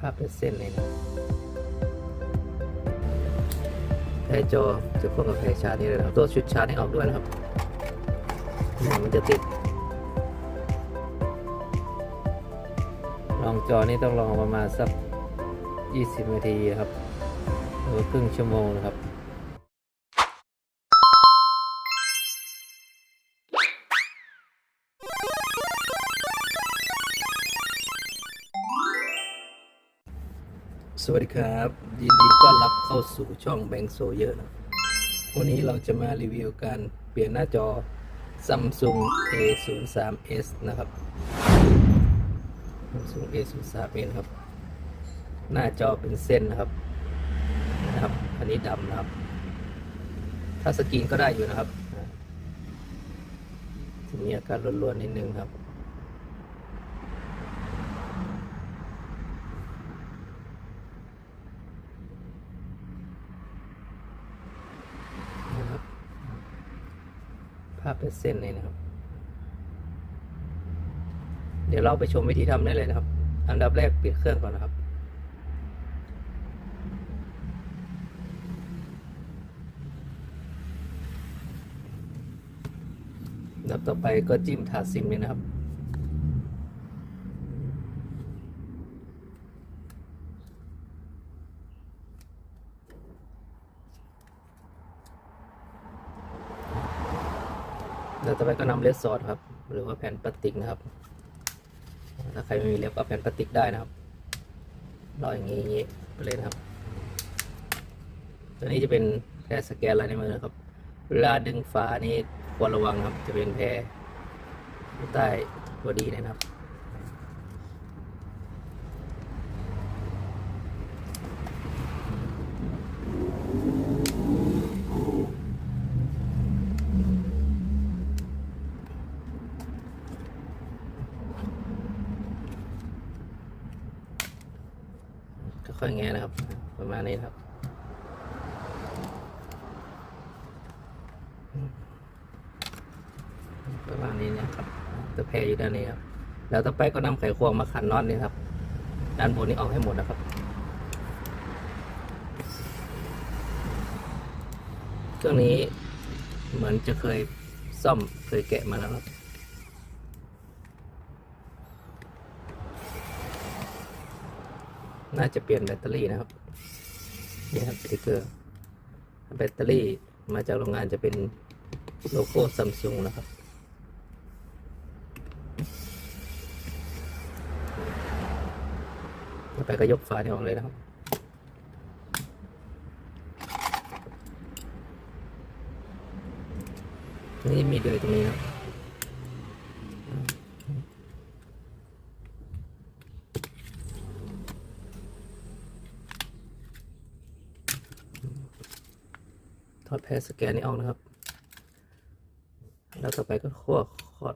ภาพเป็นเส้นเลยนะแผจอจะพ่วงกับแผชาร์จนี่เลยนะครับตัวชุดชาร์จให้ออกด้วยนะครับมันจะติดลองจอนี่ต้องลองประมาณสัก 20 นาทีครับ หรือครึ่งชั่วโมงนะครับ วัสดีครับ ยินดีต้อนรับเข้าสู่ช่องแบงโซเยอะนะวันนี้เราจะมารีวิวการเปลี่ยนหน้าจอ Samsung A03s นะครับ Samsung A03s ครับ หน้าจอเป็นเส้นนะครับนะครับอันนี้ดำนะครับ ถ้าสกรีนก็ได้อยู่นะครับจะมีอาการรวนๆนิดนึงครับ ภาพเป็นเส้นเลยนะครับ เดี๋ยวเราไปชมวิธีทำได้เลยนะครับ อันดับแรกปิดเครื่องก่อนนะครับอันดับต่อไปก็จิ้มถาดซิมเลยนะครับ ต่อไปก็นำเลสซอสครับ หรือว่าแผ่นพลาสติกนะครับ ถ้าใครไม่มีเล็บก็แผ่นพลาสติกได้นะครับรออย่างนี้อย่างนี้ไปเลยนะครับ ตัวนี้จะเป็นแพรสแกนลายในมือนะครับ เวลาดึงฝานี่ควรระวังครับ จะเป็นแพรใต้ตัวดีนะครับ ค่อยๆแงะนะครับ ประมาณนี้ครับประมาณนี้นะครับตัวแพรอยู่ด้านนี้ครับแล้วต่อไปก็นำไขควงมาขันน็อตนี่ครับ ด้านบนนี้ออกให้หมดนะครับเครื่องนี้เหมือนจะเคยซ่อมเคยแกะมาแล้วครับ น่าจะเปลี่ยนแบตเตอรี่นะครับนี่ครับสติกเกอร์แบตเตอรี่มาจากโรงงานจะเป็นโลโก้ซัมซุงนะครับต่อไปก็ยกฝาเนี่ยออกเลยนะครับนี่มีเลยตรงนี้นะ แพรสแกนนี้ออกนะครับ แล้วต่อไปก็ขั้ว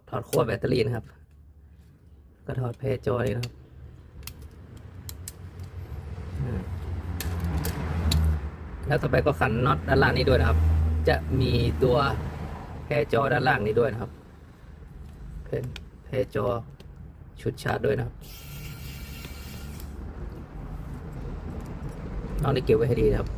ถอดขั้วแบตเตอรี่นะครับ ก็ถอดแพรจอนี้นะครับแล้วต่อไปก็ขันน็อตด้านล่างนี้ด้วยนะครับ จะมีตัวแพรจอด้านล่างนี้ด้วยนะครับเป็นแพรจอชุดชาร์จด้วยนะครับน้องได้เก็บไว้ให้ดีนะครับ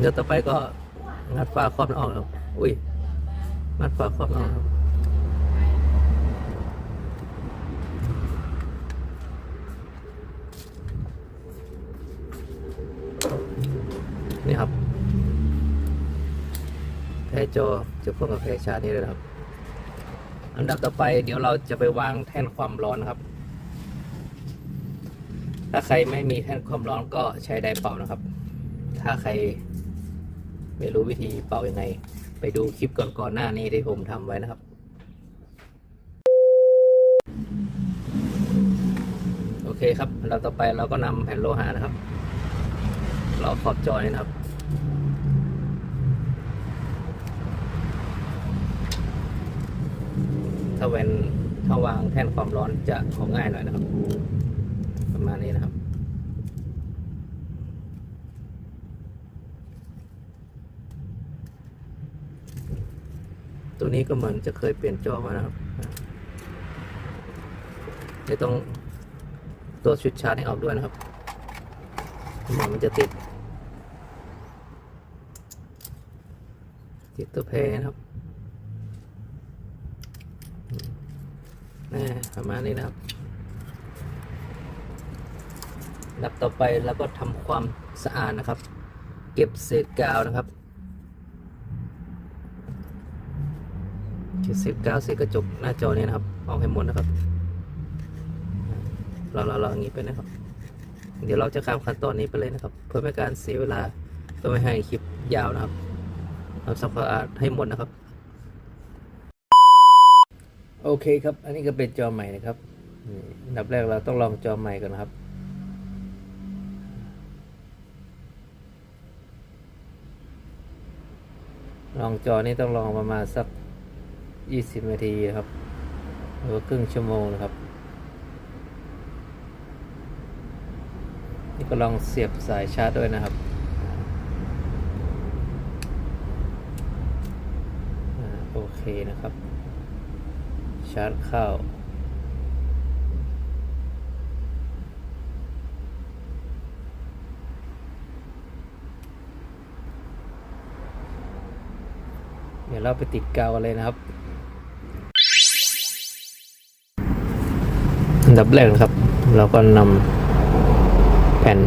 เดี๋ยวต่อไปก็งัดฝาครอบออกครับอุ้ยงัดฝาครอบออกครับนี่ครับแพจอจะพ่วงกับแพชานี่เลยนะครับ อันดับต่อไปเดี๋ยวเราจะไปวางแท่นความร้อนครับ ถ้าใครไม่มีแท่นความร้อนก็ใช้ไดเป่านะครับ ถ้าใคร ไม่รู้วิธีเป่ายังไง ไปดูคลิปก่อนๆหน้านี้ที่ผมทำไว้นะครับ โอเคครับเราต่อไปเราก็นำแผ่นโลหะนะครับ เรอขอบจอนี่นะครับถ้าเว้นถ้าวางแท่นความร้อนจะของง่ายหน่อยนะครับ ประมาณนี้นะครับ ตัวนี้ก็เหมือนจะเคยเปลี่ยนจอมานะครับเดี๋ยวต้องตัวชุดชาร์จให้ออกด้วยนะครับเหมือนมันจะติด ติดตัวเพย์นะครับนี่ประมาณนี้นะครับนับต่อไปแล้วก็ทำความสะอาดนะครับ เก็บเศษกาวนะครับ เก็บเศษกาวเศษกระจกหน้าจอเนี่ยนะครับออกให้หมดนะครับ เราเราเราอย่างนี้ไปนะครับ เดี๋ยวเราจะข้ามขั้นตอนนี้ไปเลยนะครับ เพื่อไม่การเสียเวลาเพื่อไม่ให้คลิปยาวนะครับทำความสะอาดให้หมดนะครับ โอเคครับ อันนี้ก็เป็นจอใหม่นะครับนี่อันดับแรกเราต้องลองจอใหม่ก่อนนะครับลองจอนี้ต้องลองประมาณสัก ยี่สิบนาทีครับหรือว่าครึ่งชั่วโมงนะครับ นี่ก็ลองเสียบสายชาร์จด้วยนะครับอโอเคนะครับ ชาร์จเข้าเดี๋ยวเราไปติดกาวกันเลยนะครับ อันดับแรกนะครับ เราก็นำแผ่น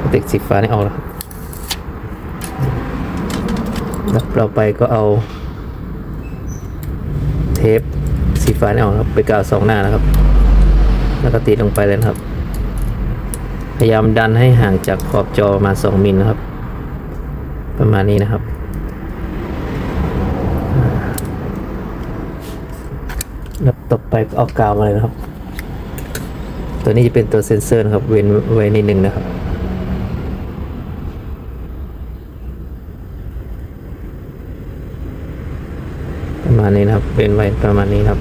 พลาสติกสีฟ้านี่ออกนะครับแล้วเราไปก็เอา เทปสีฟ้านี่ออกครับไปกาวสองหน้านะครับ แล้วก็ติดลงไปเลยครับ พยายามดันให้ห่างจากขอบจอมาณ2มิลนะครับ ประมาณนี้นะครับ แล้วต่อไปเอากาวมาเลยนะครับ ตัวนี้จะเป็นตัวเซ็นเซอร์นะครับ เว้นไว้นิดนึงนะครับประมาณนี้นะครับ เป็นไว้ประมาณนี้ครับ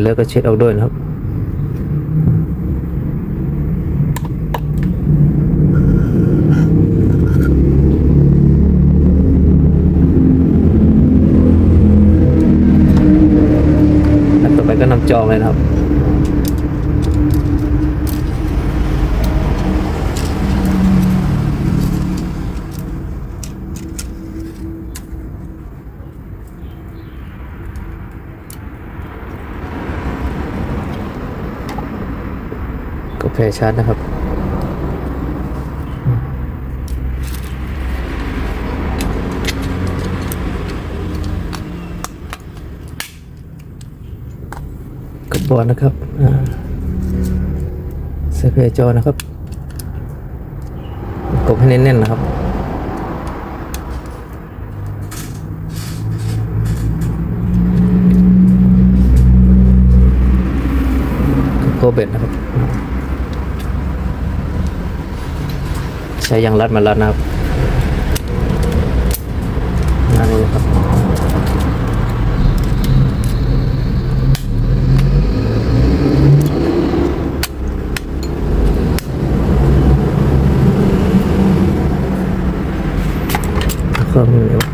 ตรงไหนเลอะก็เช็ดออกด้วยนะครับ แล้วต่อไปก็นำจองเลยนะครับ ก็แพรชาร์จนะครับ กระบอกนะครับอ่าใส่เพจอนะครับกดให้แน่นๆนะครับโกเบ็ดนะครับ ใช้ยางรัดมาแล้วนะครับนั่นเองครับ เครื่องเหนียว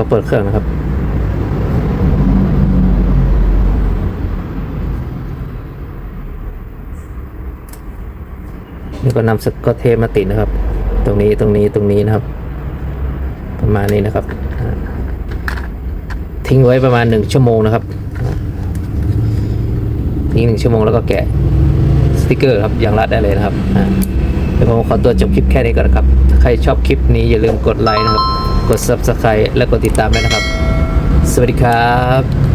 ก็เปิดเครื่องนะครับ นี่ก็นำสกอตเทปมาติดนะครับ ตรงนี้ตรงนี้ตรงนี้นะครับ ประมาณนี้นะครับ ทิ้งไว้ประมาณหนึ่งชั่วโมงนะครับทิ้งหนึ่งชั่วโมงแล้วก็แกะสติกเกอร์ครับยังรัดได้เลยนะครับเดี๋ยวผมขอตัวจบคลิปแค่นี้ก่อนนะครับ ใครชอบคลิปนี้อย่าลืมกดไลค์นะครับ กด subscribe และกดติดตามด้วยนะครับ สวัสดีครับ